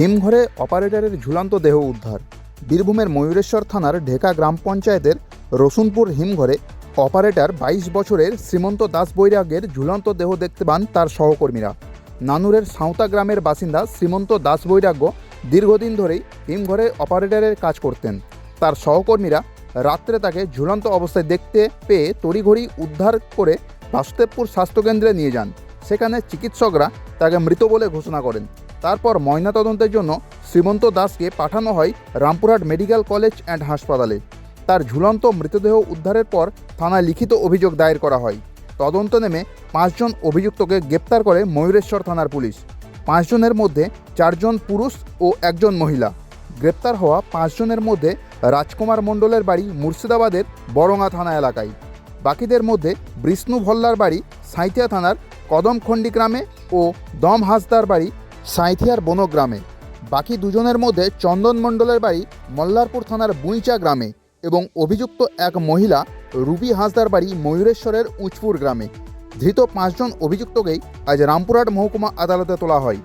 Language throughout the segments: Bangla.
হিমঘরে অপারেটরের ঝুলন্ত দেহ উদ্ধার। বীরভূমের ময়ূরেশ্বর থানার ঢেকা গ্রাম পঞ্চায়েতের রসুনপুর হিমঘরে অপারেটর বাইশ বছরের শ্রীমন্ত দাস বৈরাগের ঝুলন্ত দেহ দেখতে পান তার সহকর্মীরা। নানুরের সাঁওতা গ্রামের বাসিন্দা শ্রীমন্ত দাস বৈরাগ্য দীর্ঘদিন ধরেই হিমঘরে অপারেটরের কাজ করতেন। তার সহকর্মীরা রাত্রে তাকে ঝুলন্ত অবস্থায় দেখতে পেয়ে তড়িঘড়ি উদ্ধার করে বাসুদেবপুর স্বাস্থ্যকেন্দ্রে নিয়ে যান। সেখানে চিকিৎসকরা তাকে মৃত বলে ঘোষণা করেন। তারপর ময়নাতদন্তের জন্য শ্রীমন্ত দাসকে পাঠানো হয় রামপুরহাট মেডিকেল কলেজ অ্যান্ড হাসপাতালে। তার ঝুলন্ত মৃতদেহ উদ্ধারের পর থানায় লিখিত অভিযোগ দায়ের করা হয়। তদন্ত নেমে পাঁচজন অভিযুক্তকে গ্রেপ্তার করে ময়ূরেশ্বর থানার পুলিশ। পাঁচজনের মধ্যে চারজন পুরুষ ও একজন মহিলা। গ্রেপ্তার হওয়া পাঁচজনের মধ্যে রাজকুমার মণ্ডলের বাড়ি মুর্শিদাবাদের বরঙা থানা এলাকায়। বাকিদের মধ্যে বিষ্ণু ভল্লার বাড়ি সাঁইথিয়া থানার কদমখণ্ডি গ্রামে ও দম হাসদার বাড়ি সাঁইথিয়ার বনগ্রামে বাকি দুজনের মধ্যে চন্দন মণ্ডলের বাড়ি মল্লারপুর থানার বুইচা গ্রামে এবং অভিযুক্ত এক মহিলা রুবি হাসদার বাড়ি ময়ূরেশ্বরের উঁচপুর গ্রামে। ধৃত পাঁচজন অভিযুক্তকেই আজ রামপুরহাট মহকুমা আদালতে তোলা হয়।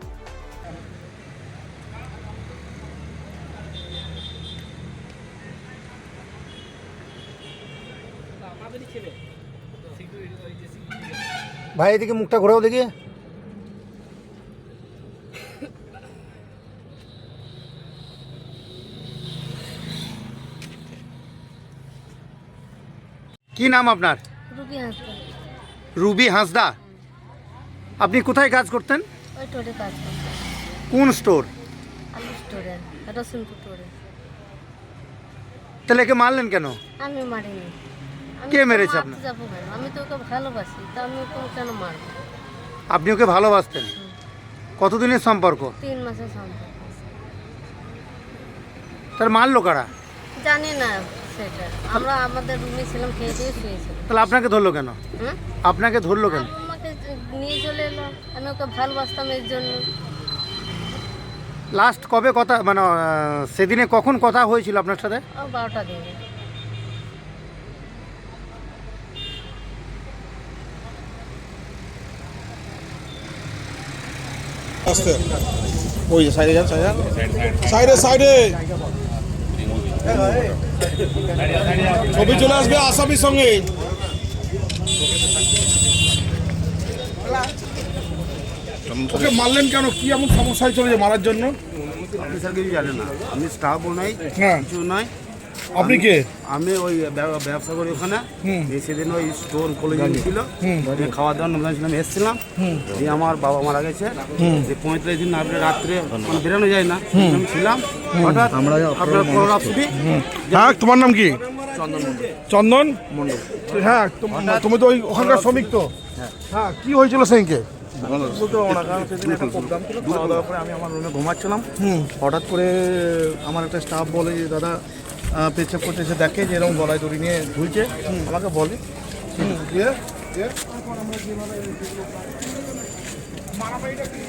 ভাই, এদিকে মুখটা ঘোরাও দেখি। কি নাম আপনার? রুবি হাঁসদা। আপনি কোথায় কাজ করতেন? কাজ কোন স্টোর তাহলে একে মারলেন কেন? আমি মারিনি। কে মেরেছে আপনার? আমি তো ওকে ভালোবাসি তা আমি ওকে কেন মারবো? আপনি ওকে ভালোবাসতেন? কতদিনের সম্পর্ক? তিন মাসের সম্পর্ক। তার মারলো কারা? জানি না। সেটা আমরা আমাদের রুমে ছিলাম খেয়ে দিয়ে শুয়েছিলাম। তাহলে আপনাকে ধরলো কেন? হুম? আপনাকে ধরলো কেন? আমাকে নিয়ে চলে এলো। আমি ওকে ভালোবাসতাম এর জন্য। লাস্ট কবে কথা মানে আহ, সেদিনে কখন কথা হয়েছিল আপনার সাথে? ও বারোটা দিনে। আস্তে। ওই সাইডে যান সাইডে যান। সাইডে সাইডে। ছবি চলে আসবে আসামির সঙ্গে। ওকে মারলেন কেন? কি এমন সমস্যায় চলে যে মারার জন্য? স্যার কিছু জানেন না। আমি স্টাফও নাই হ্যাঁ। কিছু নাই আপনি কে? আমি ওই ব্যবসা করি ওখানে। সেদিন ওই স্টোর খুলে ছিল। খাওয়া দাওয়া ছিলাম এসেছিলাম। দিয়ে আমার বাবা মারা গেছে। যে পঁয়ত্রিশ দিন আপনি রাত্রে বেরোনো যায় না। আমি ছিলাম। হঠাৎ আপনার হ্যাঁ তোমার নাম কি? চন্দন মন্ডল চন্দন? মন্ডল হ্যাঁ তুমি তো ওই ওখানকার শ্রমিক তো। হ্যাঁ। কি হয়েছিল সেইকে আমি আমার রুমে ঘুমাচ্ছিলাম। হঠাৎ করে আমার একটা স্টাফ বলে যে দাদা আহ, পেচ্ছাপ করতে এসে দেখে যে এরকম গলায় দড়ি নিয়ে ঝুলছে। আমাকে বলে। মারামারিটা দিয়ে